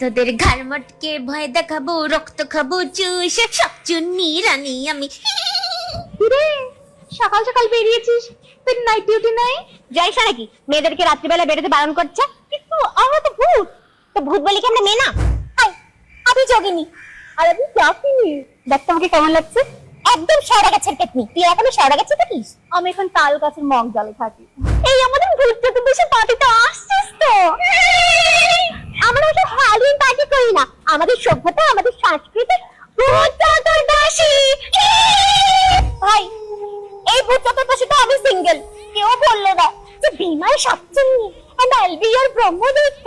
তোদের ঘাড় মটকে ভয় দেখাবো, রক্ত খাব, চুষে সব চুন্নি রানী আমি। রে সকাল সকাল বেরিয়েছিস? তোর নাইট ডিউটি নাই? যাইস নাকি মেয়েদেরকে রাত্রিবেলা বেরোতে বারণ করছে? কিন্তু আমরা তো ভূত। তো ভূত বলি কি আমরা মেয়ে না? আমি যোগিনী আর আমি যাকিনি দেখ তোমাকে কেমন লাগছে। একদম শেওড়া গাছের পেতনি। তুই এখনও শেওড়া গাছে থাকিস? আমি এখন তাল গাছের মগ জলে থাকি। এই আমাদের ভূত চতুর্দশী পার্টিতে আসছিস তো। আমরা ওটা হ্যালোইন পার্টি করি না। আমাদের সভ্যতা আমাদের সংস্কৃতি ভূত চতুর্দশী। ভাই এই ভূত চতুর্দশী তো আমি সিঙ্গেল কেউ বলল না যে বিমার সপ্তমী and I'll be your ব্রহ্মদৈত্য।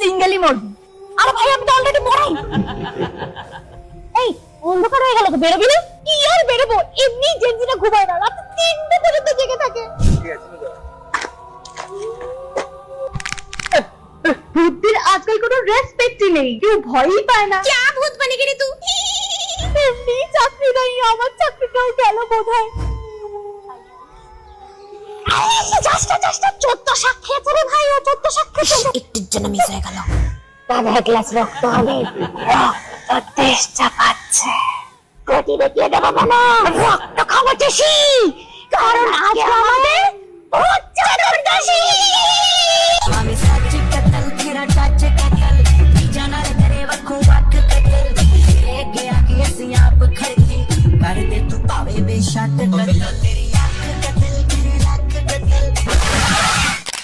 সিঙ্গেলই মরবি। আরে ভাই আমি তো অলরেডি মরাই। এই অন্ধকার হয়ে গেল তো বেরোবি না? কি আর বেরোবো? এমনি জেনজিনা ঘুমায় না। রাত তিনটে পর্যন্ত জেগে থাকে। ভূতদের আজকাল কোনো রেসপেক্টই নেই কেউ ভয়ই পায় না क्या भूत बनेगी रे तू এমনি চাকরি নাই আমার চাকরিটাও গেল বোধ হয় জাস্ট জাস্ট চোদ্দ শাক খেয়েছে রে ভাই ও চোদ্দ শাক খেয়েছে একটুর জন্য মিস হয়ে গেল দাদা এক গ্লাস রক্ত হলে রক্ত তেষ্টা পাচ্ছে গতি দেখিয়ে দেবো মানে রক্ত খাবো চেষি কারণ আজকে আমাদের ভূত চতুর্দশী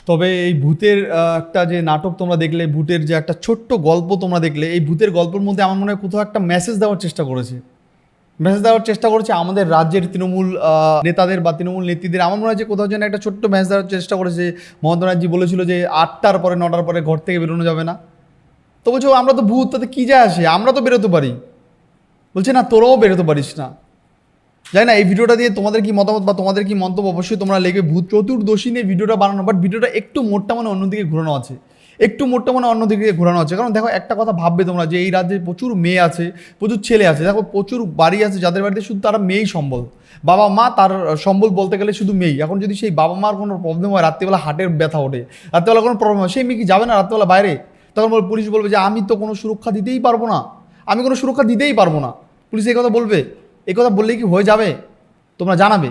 তবে এই ভূতের একটা যে নাটক তোমরা দেখলে, ভূতের যে একটা ছোট্ট গল্প তোমরা দেখলে, এই ভূতের গল্পের মধ্যে আমার মনে হয় কোথাও একটা মেসেজ দেওয়ার চেষ্টা করেছে। মেসেজ দেওয়ার চেষ্টা করেছে আমাদের রাজ্যের তৃণমূল নেতাদের বা তৃণমূল নেত্রীদের। আমার মনে হয় যে কোথাও যেন একটা ছোট্ট মেসেজ দেওয়ার চেষ্টা করেছে। মমতা ব্যানার্জি বলেছিল যে আটটার পরে নটার পরে ঘর থেকে বেরোনো যাবে না। তো বলছো আমরা তো ভূত, তাতে কী যায় আসে? আমরা তো বেরোতে পারি। বলছে, না, তোরাও বেরোতে পারিস না। জানি না, এই ভিডিওটা দিয়ে তোমাদের কি মতামত বা তোমাদের কি মন্তব্য? অবশ্যই তোমরা লেগে ভূত চতুর্দশী নিয়ে ভিডিওটা বানানো বাট ভিডিওটা একটু মোটটা মানে অন্যদিকে ঘোরানো আছে। একটু মোটটা মানে অন্যদিকে ঘোরানো আছে। কারণ দেখো, একটা কথা ভাববে তোমরা যে এই রাজ্যে প্রচুর মেয়ে আছে, প্রচুর ছেলে আছে। দেখো, প্রচুর বাড়ি আছে যাদের বাড়িতে শুধু তারা মেয়েই সম্বল। বাবা মা তার সম্বল বলতে গেলে শুধু মেয়েই। এখন যদি সেই বাবা মার কোনো প্রবলেম হয়, রাত্রিবেলা হার্টের ব্যথা ওঠে, রাত্রিবেলা কোনো প্রবলেম হয়, সেই মেয়ে কি যাবে না রাত্রিবেলা বাইরে? তখন পুলিশ বলবে যে, আমি তো কোনো সুরক্ষা দিতেই পারব না। আমি কোনো সুরক্ষা দিতেই পারব না। পুলিশ এই কথা বলবে। এই কথা বললে কি হয়ে যাবে? তোমরা জানাবে।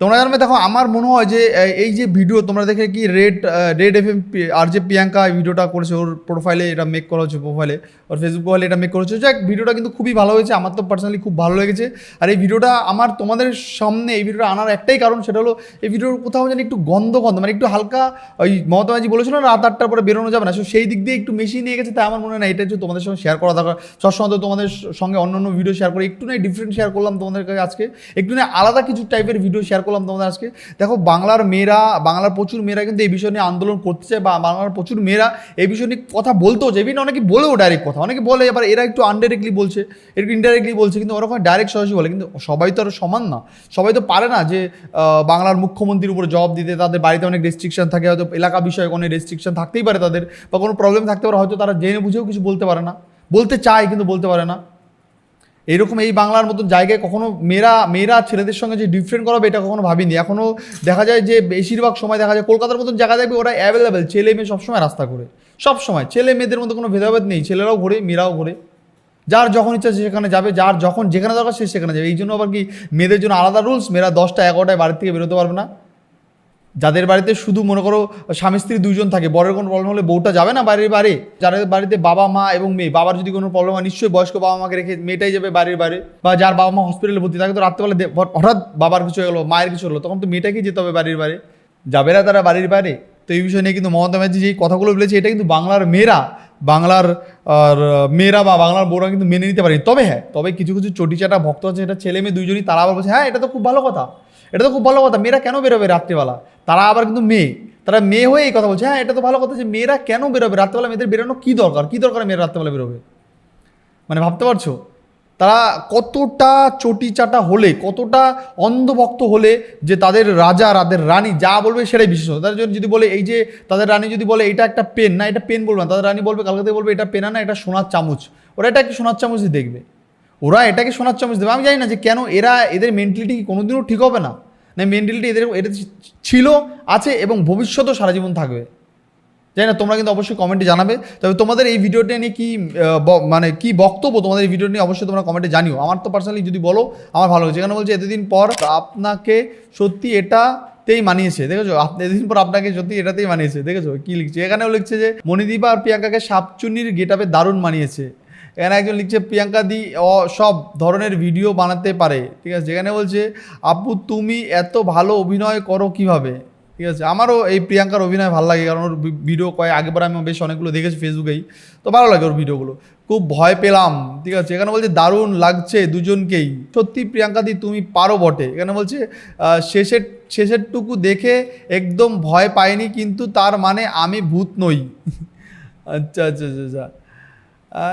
তোমরা জানবে, দেখো, আমার মনে হয় যে এই যে ভিডিও তোমরা দেখে কি রেড রেড এফ এম আর যে প্রিয়াঙ্কা এই ভিডিওটা করেছে, ওর প্রোফাইলে এটা মেক করা হচ্ছে প্রোফাইলে ওর ফেসবুক প্রোফাইলে এটা মেক করা হচ্ছে যাক ভিডিওটা কিন্তু খুবই ভালো হয়েছে, আমার তো পার্সোনালি খুব ভালো লেগেছে। আর এই ভিডিওটা আমার তোমাদের সামনে, এই ভিডিওটা আনার একটাই কারণ, সেটা হলো, এই ভিডিওর কোথাও যেন একটু গন্ধ গন্ধ মানে একটু হালকা ওই মমতা ব্যানার্জি বলেছিল না, রাত আটটার পরে বেরোনো যাবে না, সো সেই দিক দিয়ে একটু মেশিয়ে নিয়ে গেছে, তাই আমার মনে হয় না, এটা হচ্ছে তোমাদের সঙ্গে শেয়ার করা দরকার। সবসময় তো তোমাদের সঙ্গে অন্য অন্য ভিডিও শেয়ার করে, একটু না ডিফারেন্ট শেয়ার করলাম তোমাদের কাছে আজকে, একটু না আলাদা কিছু টাইপের ভিডিও শেয়ার করলাম তোমাদের আজকে। দেখো, বাংলার মেয়েরা, বাংলার প্রচুর মেয়েরা কিন্তু এই বিষয় নিয়ে আন্দোলন করতে চায় বা বাংলার প্রচুর মেয়েরা এই বিষয় নিয়ে কথা বলতেও চায়। বিভিন্ন অনেকে বলেও ডাইরেক্ট কথা। অনেকে বলে, এবার এরা একটু আনডাইরেক্টলি বলছে একটু ইনডাইরেক্টলি বলছে, কিন্তু ওরকম ডাইরেক্ট সরাসরি বলে। কিন্তু সবাই তো আর সমান না। সবাই তো পারে না যে বাংলার মুখ্যমন্ত্রীর উপরে জবাব দিতে। তাদের বাড়িতে অনেক রেস্ট্রিকশন থাকে, হয়তো এলাকা বিষয়ে কোনো রেস্ট্রিকশন থাকতেই পারে তাদের। বা কোনো প্রবলেম থাকতে পারে, হয়তো তারা জেনে বুঝেও কিছু বলতে পারে না। বলতে চায়, কিন্তু বলতে পারে না। এইরকম এই বাংলার মতন জায়গায় কখনো মেয়েরা মেয়েরা ছেলেদের সঙ্গে যে ডিফারেন্ট করাবে এটা কখনো ভাবিনি। এখনও দেখা যায় যে বেশিরভাগ সময় দেখা যায় কলকাতার মতন জায়গা দেখবে ওরা অ্যাভেলেবেল ছেলে মেয়ে সবসময় রাস্তা করে সব সময় ছেলে মেয়েদের মধ্যে কোনো ভেদাভেদ নেই, ছেলেরাও ঘোরে, মেয়েরাও ঘোরে। যার যখন ইচ্ছা সে সেখানে যাবে, যার যখন যেখানে দরকার সে সেখানে যাবে। এই জন্য আবার কি মেয়েদের জন্য আলাদা রুলস মেয়েরা দশটা, এগারোটায় বাড়ির থেকে বেরোতে পারবে না। যাদের বাড়িতে শুধু মনে করো স্বামী স্ত্রী দুইজন থাকে, বরের কোনো প্রবলেম হলে বউটা যাবে না বাড়ির বাইরে যাদের বাড়িতে বাবা, মা এবং মেয়ে, বাবার যদি কোনো প্রবলেম হয়, নিশ্চয়ই বয়স্ক বাবা মাকে রেখে মেয়েটাই যাবে বাড়ির বাইরে বা যার বাবা মা হসপিটালে ভর্তি থাকে, তো রাত্রেবেলা হঠাৎ বাবার কিছু হলো, মায়ের কিছু হলো, তখন তো মেয়েটাকেই যেতে হবে বাড়ির বাইরে যাবে না তারা বাড়ির বাইরে তো এই বিষয় নিয়ে কিন্তু মমতা ব্যানার্জি যেই কথাগুলো বলেছে, এটা কিন্তু বাংলার মেয়েরা বাংলার মেয়েরা বা বাংলার বউরা কিন্তু মেনে নিতে পারেনি। তবে হ্যাঁ তবে কিছু কিছু চটিচাটা ভক্ত আছে এটা ছেলে মেয়ে দুইজনই, তারা আবার বলছে হ্যাঁ এটা তো খুব ভালো কথা। এটা তো খুব ভালো কথা। মেয়েরা কেন বেরোবে রাত্রিবেলা? তারা আবার কিন্তু মেয়ে। তারা মেয়ে হয়ে এই কথা বলছে। হ্যাঁ এটা তো ভালো কথা যে মেয়েরা কেন বেরোবে রাত্রেবেলা? মেয়েদের বেরোনো কী দরকার? কী দরকার মেয়েরা রাত্রেবেলা বেরোবে? মানে ভাবতে পারছ? তারা কতটা চটি চাটা হলে, কতটা অন্ধভক্ত হলে যে তাদের রাজা, তাদের রানী যা বলবে সেটাই বিশেষ তাদের জন্য যদি বলে এই যে তাদের রানী যদি বলে এটা একটা পেন, না এটা পেন বলবে না। তাদের রানী বলবে, কালকে থেকে বলবে এটা পেনা না এটা সোনার চামচ। ওরা এটা একটা সোনার চামচই দেখবে? ওরা এটাকে সোনার চামচ দেবে। আমি জানি না যে কেন এরা এদের মেন্টালিটি কোনোদিনও ঠিক হবে না? না মেন্টালিটি এদের এটা ছিল, আছে এবং ভবিষ্যতেও সারা জীবন থাকবে। জানি না, তোমরা কিন্তু অবশ্যই কমেন্টে জানাবে। তবে তোমাদের এই ভিডিওটা নিয়ে কী মানে কি বক্তব্য তোমাদের এই ভিডিও নিয়ে অবশ্যই তোমরা কমেন্টে জানিও। আমার তো পার্সোনালি যদি বলো, আমার ভালো হয়েছে। কেন বলছে, এতদিন পর আপনাকে সত্যি এটাতেই মানিয়েছে, দেখেছ? আপ- এতদিন পর আপনাকে সত্যি এটাতেই মানিয়েছে, দেখেছ? কি লিখছে? এখানেও লিখছে যে, মণিদীপা আর প্রিয়াঙ্কাকে সাপচুন্নির গেটাপে দারুণ মানিয়েছে। এখানে একজন লিখছে, প্রিয়াঙ্কা দি সব ধরনের ভিডিও বানাতে পারে। ঠিক আছে, যেখানে বলছে, আপু, তুমি এত ভালো অভিনয় করো কীভাবে? ঠিক আছে, আমারও এই প্রিয়াঙ্কার অভিনয় ভালো লাগে, কারণ ওর ভিডিও কয়েক আগেবার আমি বেশ অনেকগুলো দেখেছি ফেসবুকেই, তো ভালো লাগে ওর ভিডিওগুলো। খুব ভয় পেলাম, ঠিক আছে, এখানে বলছে, দারুণ লাগছে দুজনকেই। সত্যি প্রিয়াঙ্কা দি, তুমি পারো বটে। এখানে বলছে শেষের, শেষেরটুকু দেখে একদম ভয় পাইনি, কিন্তু তার মানে আমি ভূত নই। আচ্ছা আচ্ছা আচ্ছা আচ্ছা।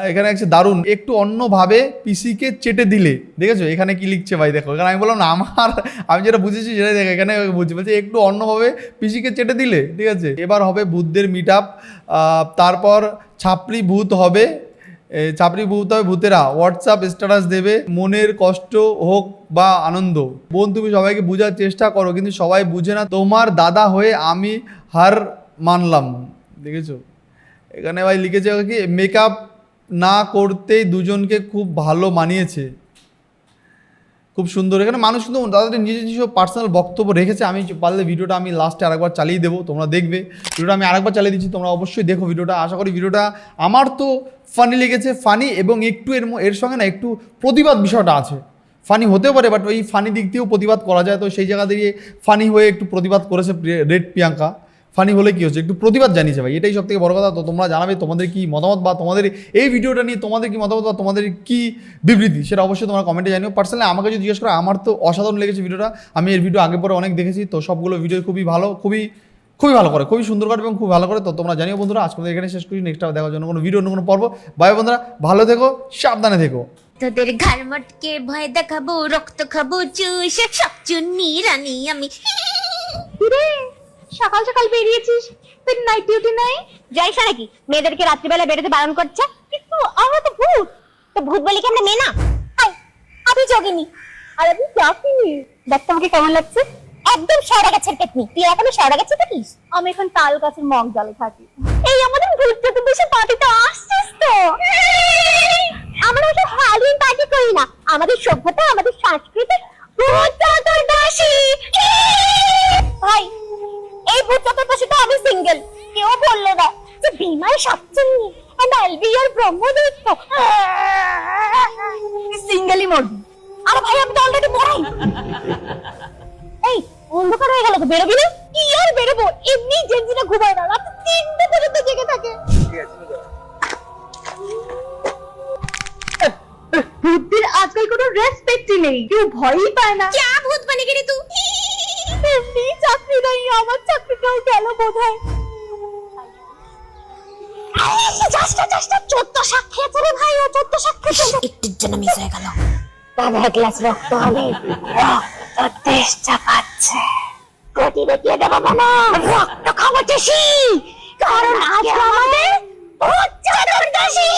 এখানে আছে দারুণ। একটু অন্যভাবে পিসিকে চেটে দিলে। দেখেছ? এখানে কি লিখছে ভাই? দেখো। এখানে আমি বললাম না আমার আমি যেটা বুঝেছি সেটাই দেখো। এখানে বুঝছি বলছে একটু অন্যভাবে পিসিকে চেটে দিলে। ঠিক আছে? এবার হবে ভূতদের মিট আপ তারপর ছাপড়ি ভূত হবে। এ, ছাপড়ি ভূত হবে ভূতেরা। হোয়াটসঅ্যাপ স্ট্যাটাস দেবে। মনের কষ্ট হোক বা আনন্দ। বোন তুমি সবাইকে বোঝার চেষ্টা করো কিন্তু সবাই বুঝে না। তোমার দাদা হয়ে আমি হার মানলাম। দেখেছ? এখানে ভাই লিখেছে কি? মেকআপ না করতেই দুজনকে খুব ভালো মানিয়েছে। খুব সুন্দর। এখানে মানুষ কিন্তু তাদের নিজের নিজস্ব পার্সোনাল বক্তব্য রেখেছে, আমি পারলে ভিডিওটা আমি লাস্টে আরেকবার চালিয়ে দেবো, তোমরা দেখবে। ভিডিওটা আমি আরেকবার চালিয়ে দিচ্ছি, তোমরা অবশ্যই দেখো ভিডিওটা আশা করি ভিডিওটা আমার তো ফানি লেগেছে ফানি এবং একটু এর এর সঙ্গে না একটু প্রতিবাদ বিষয়টা আছে। ফানি হতেও পারে বাট ওই ফানি দিক দিয়েও প্রতিবাদ করা যায়, তো সেই জায়গা দিয়ে ফানি হয়ে একটু প্রতিবাদ করেছে রেড প্রিয়াঙ্কা। ফানি হলে কি হচ্ছে? একটু প্রতিবাদ জানিয়েছে ভাই, এটাই সব থেকে বড় কথা। তো তোমরা জানাবে তোমাদের কি মতামত বা তোমাদের এই ভিডিওটা নিয়ে তোমাদের কি মতামত বা তোমাদের কি বিবৃতি, সেটা অবশ্যই তোমরা কমেন্টে জানিও। পার্সোনালি আমাকে যদি জিজ্ঞেস করো, আমার তো অসাধারণ লেগেছে ভিডিওটা। আমি এর ভিডিও আগে পরে অনেক দেখেছি, তো সবগুলো ভিডিও খুবই ভালো, খুবই খুবই ভালো করে, খুবই সুন্দর করে এবং খুব ভালো করে। তো তোমরা জানিও বন্ধুরা, আজকে এখানে শেষ করি নেক্সট দেখার জন্য কোনো ভিডিও অন্য কোনো পর্ব। বাই বন্ধুরা, ভালো থেকো, সাবধানে থেকো। তোদের ঘর মটকে ভয় দেখাবো, রক্ত খাব, চুষে সব চুন্নি রানী আমি। সকাল সকাল বেরিয়েছিস? তোর নাইট ডিউটি নাই? যাইস নাকি মেয়েদেরকে রাত্রিবেলা বেরোতে বারণ করছে। কিন্তু আমরা তো ভূত। তো ভূত বলি কি আমরা মেয়ে না? আমি যোগিনী। আর আমি যাকিনি দেখতে আমাকে কেমন লাগছে। একদম সরা গাছের পেতনি। তুই এখনও সরা গাছে থাকিস? আমি এখন তাল গাছের মগ ডালে থাকি। এই আমাদের ভূত চতুর্দশী পার্টিতে আসছিস তো। আমরা ওসব হালিম পার্টি করি না। আমাদের সভ্যতা আমাদের সংস্কৃতি ভূত চতুর্দশী ভাই ভূত চতুর্দশী তো আমি সিঙ্গেল কেউ বলল না যে বিমায় সবচেয়ে and I'll আর ব্রহ্মদৈত্য সিঙ্গেলি মরবি আরে ভাই আমি তো অলরেডি মরাই এই অন্ধকার হয়ে গেল তো বেরোবি না কি আর বেরোবো এমনি জেনজিরা ঘুমায় না রাত তিনটে পর্যন্ত জেগে থাকে ভূতদের আজকাল কোনো রেসপেক্টই নেই কেউ ভয়ই পায় না ক্যা ভূত বানিয়ে গেলি তুই এমনি চাকরি নাই আমার চাকরি চাকরিটাও গেল বোধ হয় জন্য মিস হয়ে গেল। বাবা এক গ্লাস রক্ত হবে। রক্ত তেষ্টা পাচ্ছে গতি দেবো বাবা। রক্ত খাব চেষি কারণ আজ আমাদের চতুর্দশী